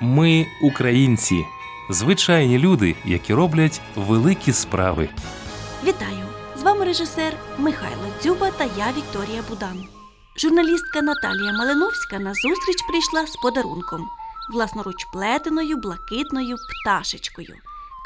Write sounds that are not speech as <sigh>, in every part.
Ми українці, звичайні люди, які роблять великі справи. Вітаю! З вами режисер Михайло Дзюба та я Вікторія Будан. Журналістка Наталія Малиновська на зустріч прийшла з подарунком власноруч плетеною блакитною пташечкою.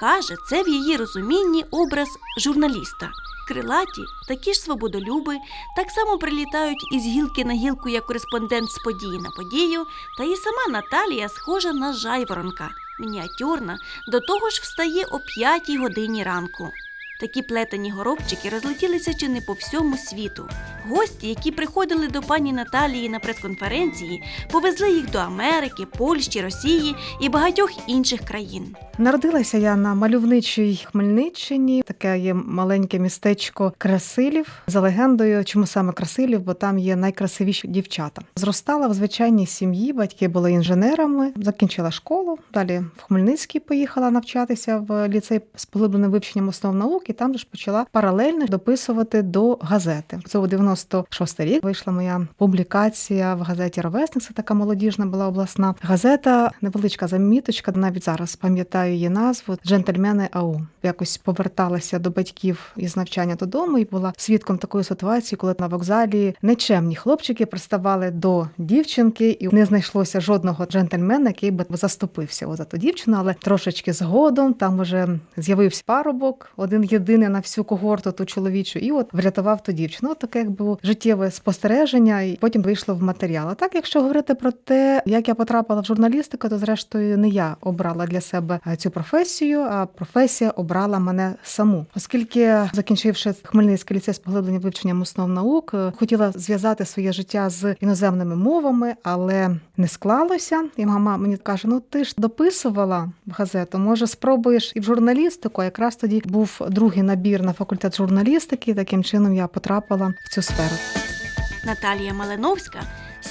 Каже, це в її розумінні образ журналіста. Крилаті, такі ж свободолюби, так само прилітають із гілки на гілку як кореспондент з події на подію, та і сама Наталія схожа на жайворонка, мініатюрна, до того ж встає о п'ятій годині ранку. Такі плетені горобчики розлетілися чи не по всьому світу. Гості, які приходили до пані Наталії на прес-конференції, повезли їх до Америки, Польщі, Росії і багатьох інших країн. Народилася я на мальовничій Хмельниччині. Таке є маленьке містечко Красилів. За легендою, чому саме Красилів, бо там є найкрасивіші дівчата. Зростала в звичайній сім'ї. Батьки були інженерами, закінчила школу. Далі в Хмельницький поїхала навчатися в ліцей з поглибленим вивченням основ наук, і там ж почала паралельно дописувати до газети. Це у 96 рік вийшла моя публікація в газеті Ровесник. Це така молодіжна була обласна газета. Невеличка заміточка. Навіть зараз пам'ятаю її назву Джентльмени АУ. Якось поверталася до батьків із навчання додому і була свідком такої ситуації, коли на вокзалі нечемні хлопчики приставали до дівчинки, і не знайшлося жодного джентльмена, який би заступився за ту дівчину, але трошечки згодом там уже з'явився парубок, один єдиний на всю когорту ту чоловічу, і от врятував ту дівчину. От таке як було життєве спостереження, і потім вийшло в матеріал. А так, якщо говорити про те, як я потрапила в журналістику, то зрештою не я обрала для себе е, цю професію, а професія обрала мене саму, оскільки закінчивши Хмельницький ліцей з поглибленням вивченням основ наук, е, хотіла зв'язати своє життя з іноземними мовами, але не склалося. І мама мені каже: Ну ти ж дописувала в газету, може спробуєш і в журналістику. А якраз тоді був другий набір на факультет журналістики. Таким чином я потрапила в цю сферу. Наталія Малиновська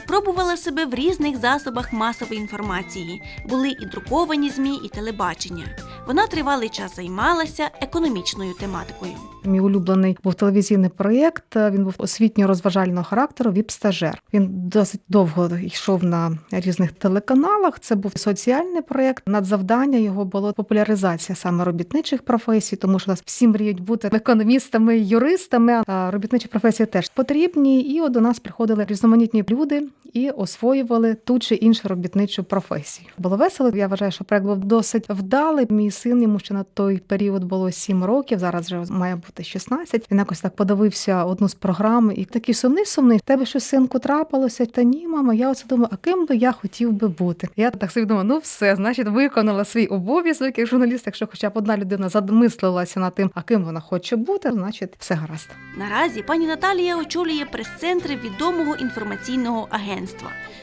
спробувала себе в різних засобах масової інформації. Були і друковані ЗМІ, і телебачення. Вона тривалий час займалася економічною тематикою. Мій улюблений був телевізійний проєкт. Він був освітньо-розважального характеру. Віп-стажер. Він досить довго йшов на різних телеканалах. Це був соціальний проєкт. Надзавдання його було популяризація саме робітничих професій, тому що нас всі мріють бути економістами, юристами. А робітничі професії теж потрібні. І от до нас приходили різноманітні люди і освоювали ту чи іншу робітничу професію. Було весело. Я вважаю, що проект був досить вдалий. Мій син йому ще на той період було 7 років. Зараз вже має бути 16. Він якось так подивився одну з програм, і такий сумний сумний. Тебе що синку трапилося? Та ні, мама. Я оце думаю, а ким би я хотів би бути? Я так собі думаю, ну все, значить, виконала свій обов'язок як журналіст. Якщо хоча б одна людина замислилася над тим, а ким вона хоче бути, значить все гаразд. Наразі пані Наталія очолює прес-центри відомого інформаційного агентства.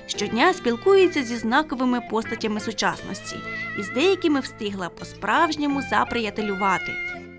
Щодня спілкується зі знаковими постатями сучасності і з деякими встигла по-справжньому заприятелювати.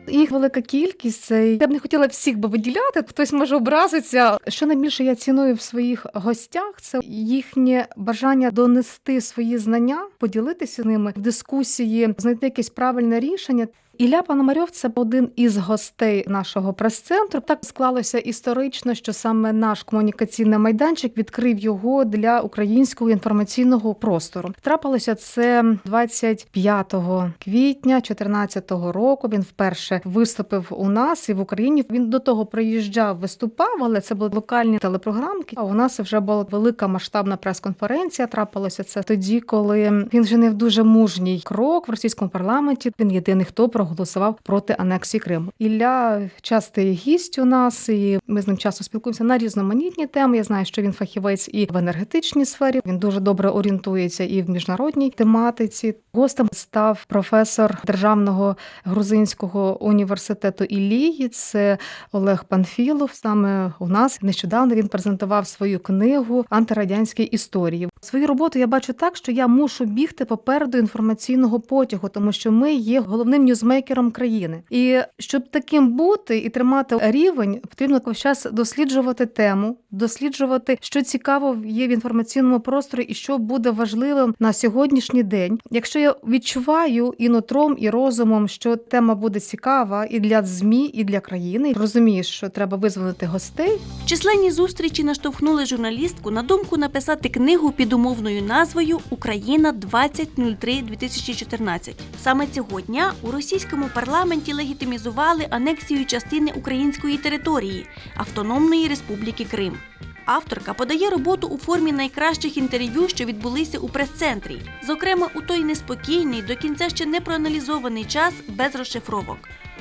Їх велика кількість. Я б не хотіла всіх би виділяти. Хтось може образитися. Що найбільше я ціную в своїх гостях, це їхнє бажання донести свої знання, поділитися ними в дискусії, знайти якесь правильне рішення. Ілля Пономарьов – це один із гостей нашого прес-центру. Так склалося історично, що саме наш комунікаційний майданчик відкрив його для українського інформаційного простору. Трапилося це 25 квітня 2014 року. Він вперше виступив у нас і в Україні. Він до того приїжджав, виступав, але це були локальні телепрограмки. А у нас вже була велика масштабна прес-конференція. Трапилося це тоді, коли він вчинив дуже мужній крок в російському парламенті. Він єдиний, хто проголосував проти анексії Криму. Ілля частий гість у нас, і ми з ним часто спілкуємося на різноманітні теми. Я знаю, що він фахівець і в енергетичній сфері. Він дуже добре орієнтується і в міжнародній тематиці. Гостем став професор державного грузинського університету Іллії. Це Олег Панфілов. Саме у нас нещодавно він презентував свою книгу антирадянські історії. Свою роботу я бачу так, що я мушу бігти попереду інформаційного потягу, тому що ми є головним ньюзмейкером країни. І щоб таким бути і тримати рівень, потрібно час досліджувати тему, досліджувати, що цікаво є в інформаційному просторі, і що буде важливим на сьогоднішній день. Якщо я відчуваю і нутром, і розумом, що тема буде цікава і для змі, і для країни, розумієш, що треба визволити гостей. Численні зустрічі наштовхнули журналістку на думку написати книгу під відомовною назвою Україна 2003-2014. Саме цього дня у російському парламенті легітимізували анексію частини української території Автономної Республіки Крим. Авторка подає роботу у формі найкращих інтерв'ю, що відбулися у прес-центрі, зокрема у той неспокійний, до кінця ще не проаналізований час без розшифровок.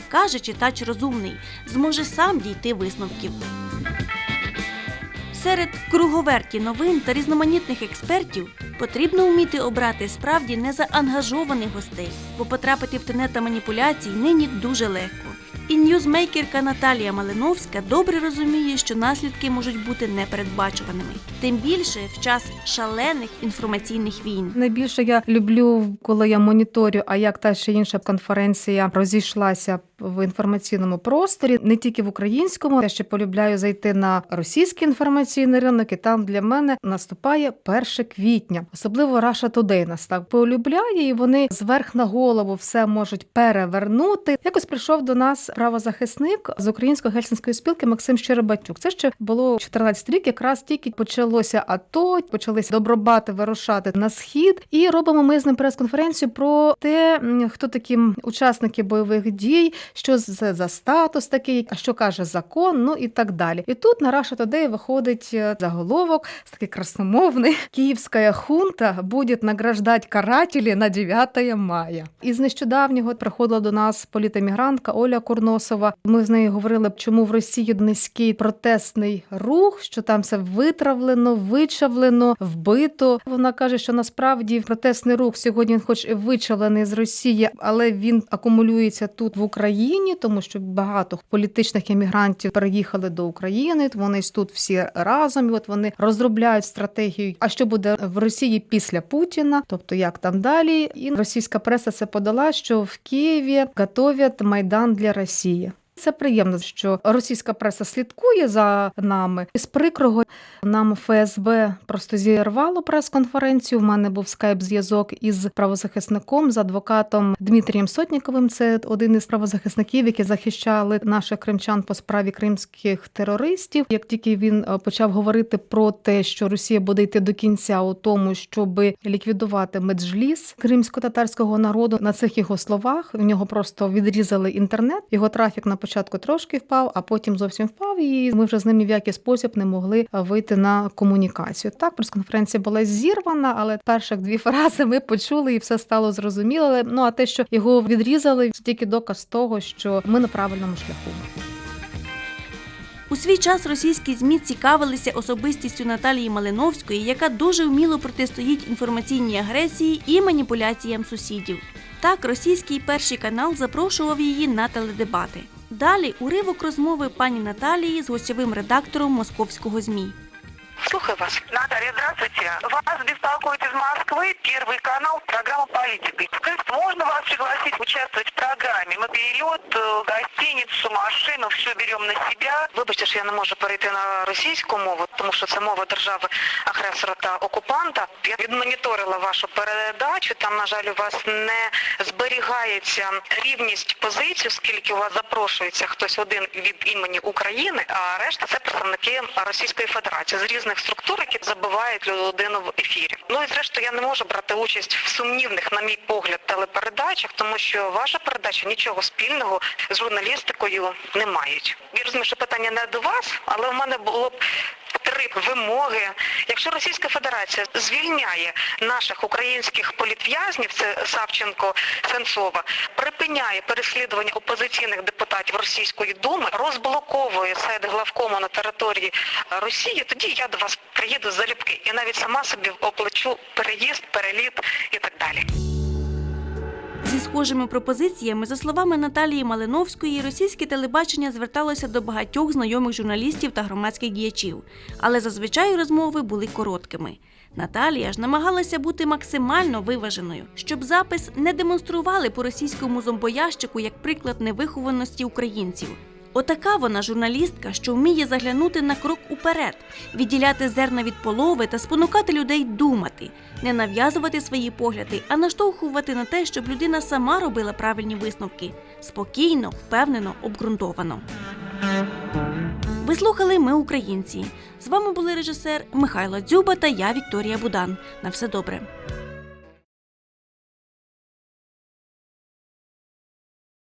Каже читач розумний, зможе сам дійти висновків. Серед круговерті новин та різноманітних експертів потрібно вміти обрати справді незаангажованих гостей, бо потрапити в тенета маніпуляцій нині дуже легко. І ньюзмейкерка Наталія Малиновська добре розуміє, що наслідки можуть бути непередбачуваними, тим більше в час шалених інформаційних війн. Найбільше я люблю, коли я моніторю, а як та чи інша конференція розійшлася в інформаційному просторі, не тільки в українському. Я ще полюбляю зайти на російський інформаційний ринок, і там для мене наступає 1 квітня. Особливо Russia Today нас так полюбляє, і вони зверх на голову все можуть перевернути. Якось прийшов до нас правозахисник з української гельсінської спілки Максим Щербатюк. Це ще було 14 рік, якраз тільки почалося АТО, почалися добробати вирушати на схід. І робимо ми з ним прес-конференцію про те, хто такі учасники бойових дій, що це за статус такий, а що каже закон, ну і так далі. І тут на Russia Today виходить е, заголовок з такий красномовний <laughs> Київська хунта буде награждати карателі на 9 мая. Із нещодавнього приходила до нас політемігрантка Оля Курносова. Ми з нею говорили, чому в Росії низький протестний рух, що там все витравлено, вичавлено, вбито. Вона каже, що насправді протестний рух сьогодні, хоч і вичавлений з Росії, але він акумулюється тут в Україні, тому що багато політичних емігрантів переїхали до України. Вони тут всі разом. І от вони розробляють стратегію. А що буде в Росії після Путіна? Тобто як там далі? І російська преса це подала, що в Києві готовлять майдан для Росії. Це приємно, що російська преса слідкує за нами. З прикрого нам ФСБ просто зірвало прес-конференцію. У мене був скайп-зв'язок із правозахисником, з адвокатом Дмитрієм Сотніковим. Це один із правозахисників, які захищали наших кримчан по справі кримських терористів. Як тільки він е, почав говорити про те, що Росія буде йти до кінця у тому, щоб ліквідувати меджліс кримсько-татарського народу, на цих його словах в нього просто відрізали інтернет. Його трафік на початку трошки впав, а потім зовсім впав. І ми вже з ним ні в який спосіб не могли вийти на комунікацію. Так, прес-конференція була зірвана, але перших дві <laughs> фрази ми почули і все стало зрозуміло. Ну а те, що його відрізали, це тільки доказ того, що ми на правильному шляху. У свій час російські ЗМІ цікавилися особистістю Наталії Малиновської, яка дуже вміло протистоїть інформаційній агресії і маніпуляціям сусідів. Так, російський перший канал запрошував її на теледебати. Далі уривок розмови пані Наталії з гостєвим редактором московського ЗМІ. Слухаю вас. Наталья, здравствуйте. Вас беспокоит Москвы Первый канал, программа «Политика». Скажите, можно вас пригласить участвовать в программе? Мы перелет, э, гостиницу, машину, все берем на себя. Вибачте, що я не можу перейти на російську мову, тому що це мова держави агресора та окупанта. Я відмоніторила вашу передачу. Там, на жаль, у вас не зберігається рівність позицій, оскільки у вас запрошується хтось один від імені України, а решта це представники Російської Федерації з різних структур, які забивають людину в ефірі. Ну і зрештою я не можу брати участь в сумнівних, на мій погляд, телепередачах, тому що ваша передача нічого спільного з журналістикою не мають. Я розумію, що питання не до вас, але в мене було б три вимоги. Якщо Російська Федерація звільняє наших українських політв'язнів, це Савченко Сенцова, припиняє переслідування опозиційних депутатів Російської думи, розблоковує сайт главкому на території Росії, тоді я до вас приїду залюбки і навіть сама собі оплачу переїзд, переліт і так далі. Схожими пропозиціями, за словами Наталії Малиновської, російське телебачення зверталося до багатьох знайомих журналістів та громадських діячів, але зазвичай розмови були короткими. Наталія ж намагалася бути максимально виваженою, щоб запис не демонстрували по російському зомбоящику як приклад невихованості українців. Отака вона журналістка, що вміє заглянути на крок уперед, відділяти зерна від полови та спонукати людей думати, не нав'язувати свої погляди, а наштовхувати на те, щоб людина сама робила правильні висновки спокійно, впевнено, обґрунтовано. Ви слухали Ми українці. З вами були режисер Михайло Дзюба та я Вікторія Будан. На все добре.